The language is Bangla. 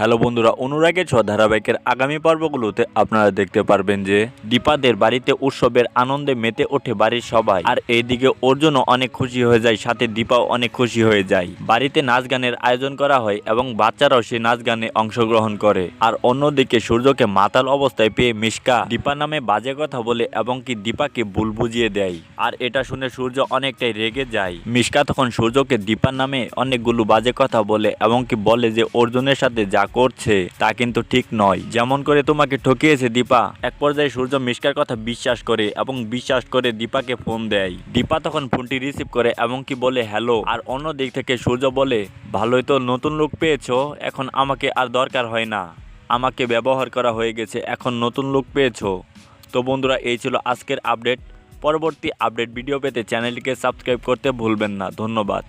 হ্যালো বন্ধুরা, অনুরাগের ছ ধারাবাহিকের আগামী পর্বগুলোতে আপনারা দেখতে পারবেন যে দীপাদের বাড়িতে উৎসবের আনন্দে মেতে ওঠে বাড়ির সবাই। আর এইদিকে অর্জুনও অনেক খুশি হয়ে যায়, সাথে দীপাও অনেক খুশি হয়ে যায়। বাড়িতে নাচ গানের আয়োজন করা হয় এবং বাচ্চারাও সেই নাচ গানে অংশগ্রহণ করে। আর অন্যদিকে সূর্যকে মাতাল অবস্থায় পেয়ে মিশকা দীপা নামে বাজে কথা বলে এবং কি দীপাকে ভুল বুঝিয়ে দেয়। আর এটা শুনে সূর্য অনেকটাই রেগে যায়। মিশকা তখন সূর্যকে দীপার নামে অনেকগুলো বাজে কথা বলে এবং কি বলে যে অর্জুনের সাথে যা করছে, তা কিন্তু ঠিক নয়। যেমন করে তোমাকে ঠকিয়েছে দীপা, এক পর্যায়ে সূর্য মিশকার কথা বিশ্বাস করে এবং বিশ্বাস করে দীপাকে ফোন দেয়। দীপা তখন ফোনটি রিসিভ করে এবং কি বলে হ্যালো আর অন্য দিক থেকে সূর্য বলে, ভালোই তো নতুন লোক পেয়েছ, এখন আমাকে আর দরকার হয় না। আমাকে ব্যবহার করা হয়ে গেছে, এখন নতুন লোক পেয়েছ। তো বন্ধুরা, এই ছিল আজকের আপডেট পরবর্তী আপডেট ভিডিও পেতে চ্যানেলটিকে সাবস্ক্রাইব করতে ভুলবেন না। ধন্যবাদ।